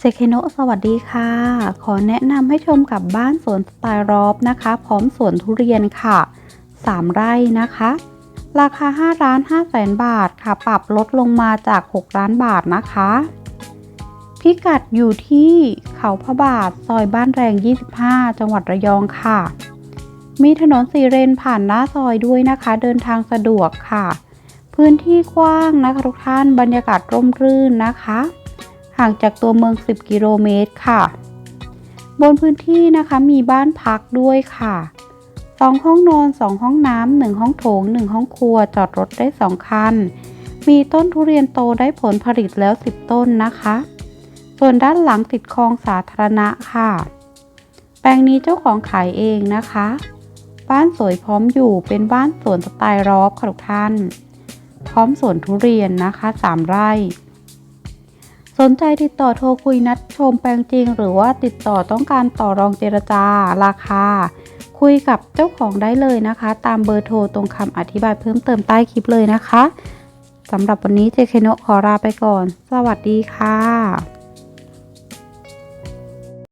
เจเคโนสวัสดีค่ะ ขอแนะนำให้ชมกับบ้านสวนสไตล์รอบนะคะ พร้อมสวนทุเรียนค่ะ 3 ไร่นะคะ ราคา5ล้าน5แสนบาทค่ะ ปรับลดลงมาจาก 6 ล้านบาทนะคะ พิกัดอยู่ที่เขาพระบาทซอยบ้านแรง 25 จังหวัดระยองค่ะ มีถนนสีเลนผ่านหน้าซอยด้วยนะคะ เดินทางสะดวกค่ะ พื้นที่กว้างนะคะทุกท่านบรรยากาศร่มรื่นนะคะ ห่างจากตัวเมือง 10 กิโลเมตรค่ะ บนพื้นที่นะคะมีบ้านพักด้วยค่ะ 2 ห้องนอน 2 ห้องน้ำ1ห้องโถง 1 ห้องครัว จอดรถได้ 2 คัน มีต้นทุเรียนโตได้ผลผลิตแล้ว 10 ต้นนะคะ ส่วนด้านหลังติดคลองสาธารณะค่ะ แปลงนี้เจ้าของขายเองนะคะ บ้านสวยพร้อมอยู่เป็นบ้านสวนสไตล์รอบค่ะทุกท่าน พร้อมสวนทุเรียนนะคะ 3 ไร่ สนใจติดต่อโทรคุยนัดชมแปลงจริง หรือว่าติดต่อต้องการต่อรองเจรจาราคา คุยกับเจ้าของได้เลยนะคะ ตามเบอร์โทรตรงคำอธิบายเพิ่มเติมใต้คลิปเลยนะคะสำหรับวันนี้เจเคโนขอลาไปก่อน สวัสดีค่ะ